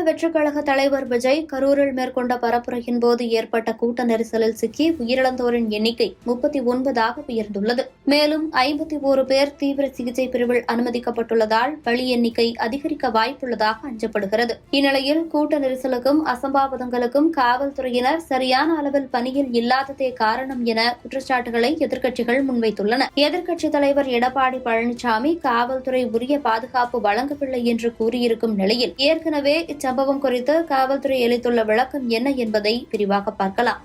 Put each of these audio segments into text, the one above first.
தமிழக வெற்றிக் கழக தலைவர் விஜய் கரூரில் மேற்கொண்ட பரப்புரையின் போது ஏற்பட்ட கூட்ட நெரிசலில் சிக்கி உயிரிழந்தோரின் எண்ணிக்கை முப்பத்தி ஒன்பதாக உயர்ந்துள்ளது. மேலும் ஐம்பத்தி ஒரு பேர் தீவிர சிகிச்சை பிரிவில் அனுமதிக்கப்பட்டுள்ளதால் பலி எண்ணிக்கை அதிகரிக்க வாய்ப்புள்ளதாக அஞ்சப்படுகிறது. இந்நிலையில் கூட்ட நெரிசலுக்கும் அசம்பாவிதங்களுக்கும் காவல்துறையினர் சரியான அளவில் பணியில் இல்லாததே காரணம் என குற்றச்சாட்டுகளை எதிர்க்கட்சிகள் முன்வைத்துள்ளன. எதிர்க்கட்சித் தலைவர் எடப்பாடி பழனிசாமி காவல்துறை உரிய பாதுகாப்பு வழங்கவில்லை என்று கூறியிருக்கும் நிலையில் ஏற்கனவே சம்பவம் குறித்து காவல்துறை அளித்துள்ள விளக்கம் என்ன என்பதை விரிவாக பார்க்கலாம்.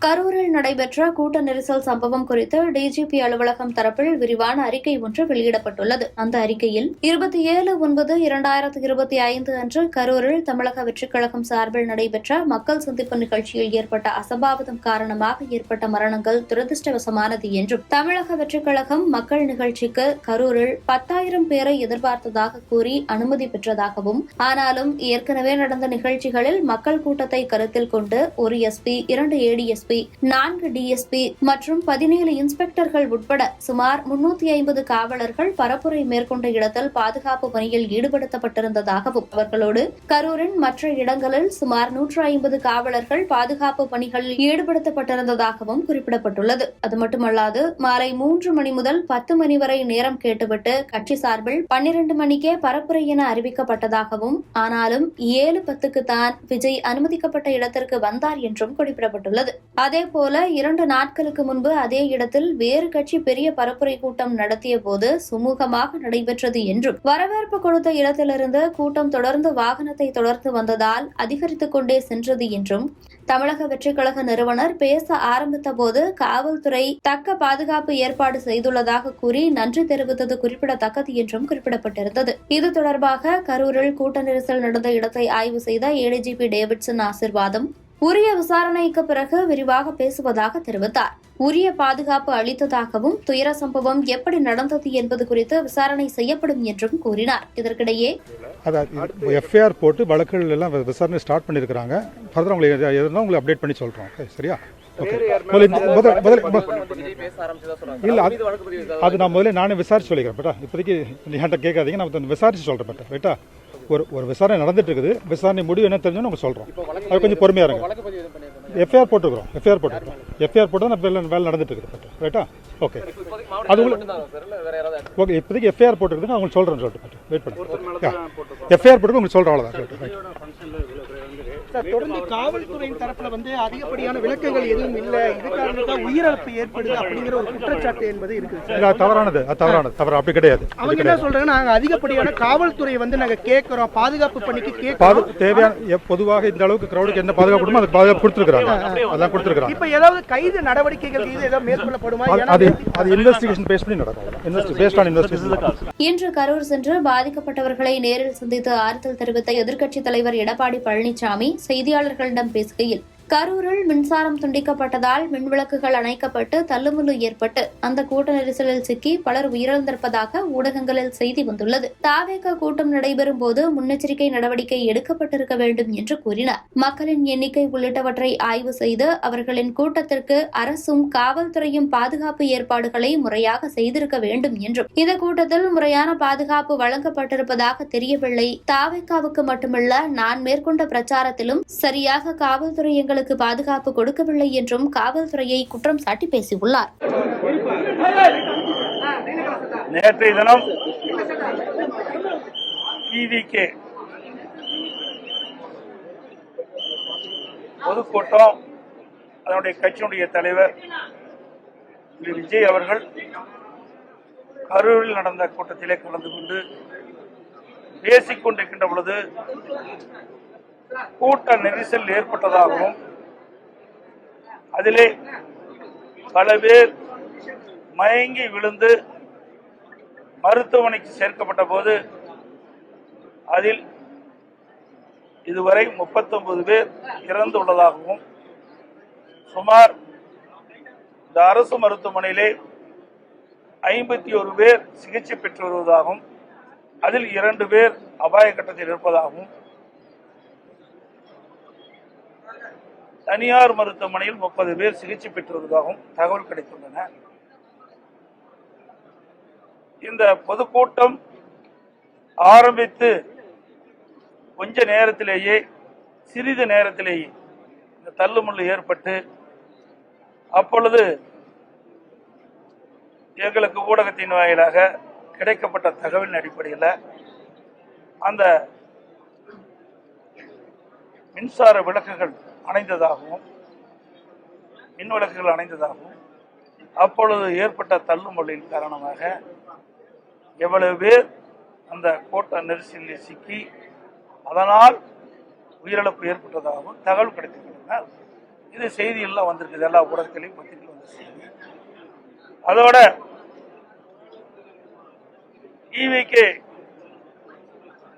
கரூரில் நடைபெற்ற கூட்ட நெரிசல் சம்பவம் குறித்து டிஜிபி அலுவலகம் தரப்பில் விரிவான அறிக்கை ஒன்று வெளியிடப்பட்டுள்ளது. அந்த அறிக்கையில் இருபத்தி ஏழு ஒன்பது இரண்டாயிரத்து இருபத்தி ஐந்து அன்று கரூரில் தமிழக வெற்றிக் கழகம் சார்பில் நடைபெற்ற மக்கள் சந்திப்பு நிகழ்ச்சியில் ஏற்பட்ட அசம்பாவிதம் காரணமாக ஏற்பட்ட மரணங்கள் துரதிருஷ்டவசமானது என்றும் தமிழக வெற்றிக் கழகம் மக்கள் நிகழ்ச்சிக்கு கரூரில் பத்தாயிரம் பேரை எதிர்பார்த்ததாக கூறி அனுமதி பெற்றதாகவும் ஆனாலும் ஏற்கனவே நடந்த நிகழ்ச்சிகளில் மக்கள் கூட்டத்தை கருத்தில் கொண்டு ஒரு எஸ்பி இரண்டு ஏடிஎஸ்பி நான்கு டிஎஸ்பி மற்றும் பதினேழு இன்ஸ்பெக்டர்கள் உட்பட சுமார் முன்னூத்தி ஐம்பது காவலர்கள் பரப்புரை மேற்கொண்ட இடத்தில் பாதுகாப்பு பணியில் ஈடுபடுத்தப்பட்டிருந்ததாகவும் அவர்களோடு கரூரின் மற்ற இடங்களில் சுமார் நூற்று ஐம்பது காவலர்கள் பாதுகாப்பு பணிகளில் ஈடுபடுத்தப்பட்டிருந்ததாகவும் குறிப்பிடப்பட்டுள்ளது. அது மட்டுமல்லாது மாலை மூன்று மணி முதல் பத்து மணி வரை நேரம் கேட்டுவிட்டு கட்சி சார்பில் பன்னிரண்டு மணிக்கே பரப்புரை என அறிவிக்கப்பட்டதாகவும் ஆனாலும் ஏழு பத்துக்கு தான் விஜய் அனுமதிக்கப்பட்ட இடத்திற்கு வந்தார் என்றும் குறிப்பிடப்பட்டுள்ளது. அதேபோல இரண்டு நாட்களுக்கு முன்பு அதே இடத்தில் வேறு கட்சி பெரிய பரப்புரை கூட்டம் நடத்திய போது சுமூகமாக நடைபெற்றது என்றும் வரவேற்பு கொடுத்த இடத்திலிருந்து கூட்டம் தொடர்ந்து வாகனத்தை தொடர்ந்து வந்ததால் அதிகரித்துக் கொண்டே சென்றது என்றும் தமிழக வெற்றிக்கழக நிறுவனர் பேச ஆரம்பித்த போது காவல்துறை தக்க பாதுகாப்பு ஏற்பாடு செய்துள்ளதாக கூறி நன்றி தெரிவித்தது குறிப்பிடத்தக்கது என்றும் குறிப்பிடப்பட்டிருந்தது. இது தொடர்பாக கரூரில் கூட்ட நெரிசல் நடந்த இடத்தை ஆய்வு செய்த ஏடிஜிபி டேவிட்சன் ஆசிர்வாதம் உரிய விசாரணைக்கு பிறகு விரிவாக பேசுவதாக தெரிவித்தார். உரிய பாதுகாப்பு அளித்ததாகவும் துயர சம்பவம் எப்படி நடந்தது என்பது குறித்து விசாரணை செய்யப்படும் என்றும் கூறினார். இதற்கிடையே அதான் எஃப்ஐஆர் போட்டு வழக்குகள் எல்லாம் விசாரணை ஸ்டார்ட் பண்ணியிருக்கிறாங்க. ஃபர்தர் உங்களுக்கு எது- எதுனா உங்களுக்கு அப்டேட் பண்ணி சொல்கிறோம் ஓகே சரியா? அது நான் முதல்ல நானே விசாரிச்சு சொல்லிக்கிறேன். பேட்டா இப்போதைக்கு நீ என்கிட்ட கேட்காதீங்க. நான் விசாரிச்சு சொல்கிறேன் பேட்டா. ரைட்டா ஒரு ஒரு விசாரணை நடந்துட்டு இருக்குது விசாரணை முடிவு என்ன தெரிஞ்சோன்னு உங்களுக்கு சொல்கிறோம் அது கொஞ்சம் பொறுமையாக இருங்க. எஃப்ஐஆர் போட்டுருக்குறோம். எஃப்ஐஆர் போட்டுருக்கோம் எஃப்ஐஆர் போட்டு தான் வேலை வேலை நடந்துட்டு இருக்குது ரைட்டா ஓகே அது உங்களுக்கு ஓகே இப்போதைக்கு எஃப்ஐஆர் போட்டுருக்கு நான் உங்களுக்கு சொல்கிறேன்னு சொல்லிட்டு வெயிட் பண்ணுங்க. எஃப்ஐஆர் போட்டு உங்களுக்கு சொல்கிறேன் அவ்வளோதான் ரைட் சார் தொடர்ந்து காவல்துறையின் தரப்புல வந்து அதிகப்படியான விளக்கங்கள் எதுவும் இல்ல. இது காரணத்தான் உயிரிழப்பு ஏற்படுது அப்படிங்கிற ஒரு குற்றச்சாட்டு என்பது இருக்குது சார். இல்ல, அது தவறானது. அது தவறானது. தவறு அப்படி கிடையாது. அவங்க என்ன சொல்றாங்க நாங்க அதிகப்படியான காவல்துறை வந்து நாங்க கேட்கிறோம் பாதுகாப்பு பணிக்கு கேட்கிறோம் தேவையான பொதுவாக இந்த அளவுக்கு கிரௌடுக்கு என்ன பாதுகாப்பு கொடுமோ அதுக்கு பாதுகாப்பு கொடுத்துருக்காங்க அதான் கொடுத்துருக்காங்க இப்ப ஏதாவது கைது நடவடிக்கைகள் இது ஏதாவது மேற்கொள்ளப்படுமா? அது அது இன்வெஸ்டிகேஷன் பேஸ் பண்ணி நடக்கும். இன்வெஸ்டி பேஸ்ட் ஆன் இன்வெஸ்டிகேஷன் இன்று கரூர் சென்று பாதிக்கப்பட்டவர்களை நேரில் சந்தித்து ஆறுதல் தெரிவித்த எதிர்க்கட்சித் தலைவர் எடப்பாடி பழனிசாமி செய்தியாளர்களிடம் பேசுகையில் கரூரில் மின்சாரம் துண்டிக்கப்பட்டதால் மின்விளக்குகள் அணைக்கப்பட்டு தள்ளுமுள்ளு ஏற்பட்டு அந்த கூட்ட நெரிசலில் சிக்கி பலர் உயிரிழந்திருப்பதாக ஊடகங்களில் செய்தி வந்துள்ளது. தாவேக கூட்டம் நடைபெறும் போது முன்னெச்சரிக்கை நடவடிக்கை எடுக்கப்பட்டிருக்க வேண்டும் என்று கூறினார். மக்களின் எண்ணிக்கை உள்ளிட்டவற்றை ஆய்வு செய்து அவர்களின் கூட்டத்திற்கு அரசும் காவல்துறையும் பாதுகாப்பு ஏற்பாடுகளை முறையாக செய்திருக்க வேண்டும் என்றும். இந்த கூட்டத்தில் முறையான பாதுகாப்பு வழங்கப்பட்டிருப்பதாக தெரியவில்லை. தாவேக்காவுக்கு மட்டுமல்ல நான் மேற்கொண்ட பிரச்சாரத்திலும் சரியாக காவல்துறை எங்களுக்கு பாதுகாப்பு கொடுக்கவில்லை என்றும் காவல்துறையை குற்றம் சாட்டி பேசியுள்ளார். நேற்றைய தினம் டிவிகே பொதுக்கூட்டம் அதனுடைய கட்சியினுடைய தலைவர் திரு விஜய் அவர்கள் கரூரில் நடந்த கூட்டத்திலே கலந்து கொண்டு பேசிக் கொண்டிருக்கின்ற பொழுது கூட்ட நெரிசல் ஏற்பட்டதாகவும் அதிலே பல பேர் மயங்கி விழுந்து மருத்துவமனைக்கு சேர்க்கப்பட்ட போது அதில் இதுவரை 39 பேர் இறந்துள்ளதாகவும் சுமார் இந்த அரசு மருத்துவமனையிலே ஐம்பத்தி ஒரு பேர் சிகிச்சை பெற்று வருவதாகவும் அதில் இரண்டு பேர் அபாய கட்டத்தில் இருப்பதாகவும் தனியார் மருத்துவமனையில் முப்பது பேர் சிகிச்சை பெற்று தகவல் கிடைத்துள்ளன. இந்த பொதுக்கூட்டம் ஆரம்பித்து கொஞ்ச நேரத்திலேயே சிறிது நேரத்திலேயே இந்த தள்ளுமுள்ளு ஏற்பட்டு அப்பொழுது எங்களுக்கு ஊடகத்தின் வாயிலாக கிடைக்கப்பட்ட தகவலின் அடிப்படையில் அந்த மின்சார விளக்குகள் அணைந்ததாகவும் மின் விளக்குகள் அணைந்ததாகவும் அப்பொழுது ஏற்பட்ட தள்ளுமொழியின் காரணமாக எவ்வளவு பேர் அந்த கோட்டை நெரிசலில் சிக்கி அதனால் உயிரிழப்பு ஏற்பட்டதாகவும் தகவல் கிடைத்திருக்கின்றன. இது செய்தியெல்லாம் வந்திருக்குது. எல்லா ஊடகத்திலையும் பத்திரிகை வந்த செய்தி. அதோட ஈவிக்கு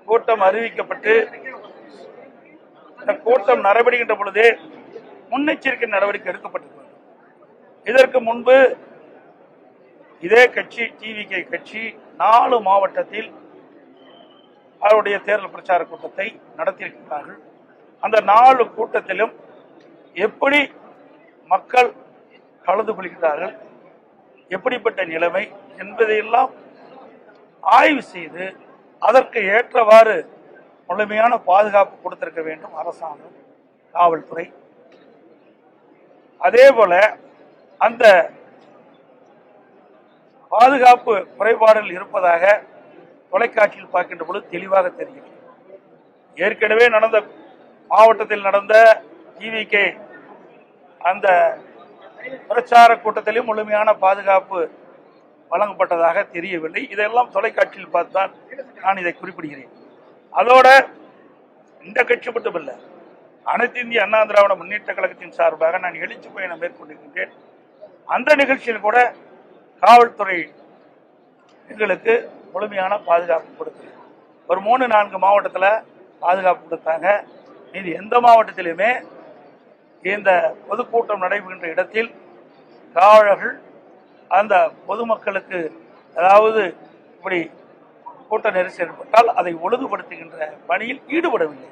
கூட்டம் அறிவிக்கப்பட்டு இந்த கூட்டம் நடைபெறுகின்ற பொழுதே முன்னெச்சரிக்கை நடவடிக்கை எடுக்கப்பட்டிருக்கிறது. இதற்கு முன்பு இதே கட்சி டிவிகே கட்சி நாலு மாவட்டத்தில் அவருடைய தேர்தல் பிரச்சார கூட்டத்தை நடத்தியிருக்கிறார்கள். அந்த நாலு கூட்டத்திலும் எப்படி மக்கள் கலந்து கொள்கிறார்கள் எப்படிப்பட்ட நிலைமை என்பதையெல்லாம் ஆய்வு செய்து அதற்கு ஏற்றவாறு முழுமையான பாதுகாப்பு கொடுத்திருக்க வேண்டும் அரசாங்கம் காவல்துறை. அதே போல அந்த பாதுகாப்பு குறைபாடுகள் இருப்பதாக தொலைக்காட்சியில் பார்க்கின்ற பொழுது தெளிவாக தெரிகிறது. ஏற்கனவே நடந்த மாவட்டத்தில் நடந்த டிவிகே அந்த பிரச்சார கூட்டத்திலும் முழுமையான பாதுகாப்பு வழங்கப்பட்டதாக தெரியவில்லை. இதெல்லாம் தொலைக்காட்சியில் பார்த்துதான் நான் இதை குறிப்பிடுகிறேன். அதோட இந்த கட்சி மட்டுமல்ல அனைத்து இந்திய அண்ணா திராவிட முன்னேற்ற கழகத்தின் சார்பாக நான் எழுச்சி பயணம் மேற்கொண்டிருக்கின்றேன். அந்த நிகழ்ச்சியில் கூட காவல்துறை எங்களுக்கு முழுமையான பாதுகாப்பு கொடுத்தது. ஒரு மூணு நான்கு மாவட்டத்தில் பாதுகாப்பு கொடுத்தாங்க. இது எந்த மாவட்டத்திலுமே இந்த பொதுக்கூட்டம் நடைபெறுகின்ற இடத்தில் காவலர்கள் அந்த பொதுமக்களுக்கு அதாவது இப்படி கூட்ட நெரிசல் ஏற்பட்டால் அதை ஒழுங்குபடுத்துகின்ற பணியில் ஈடுபடவில்லை.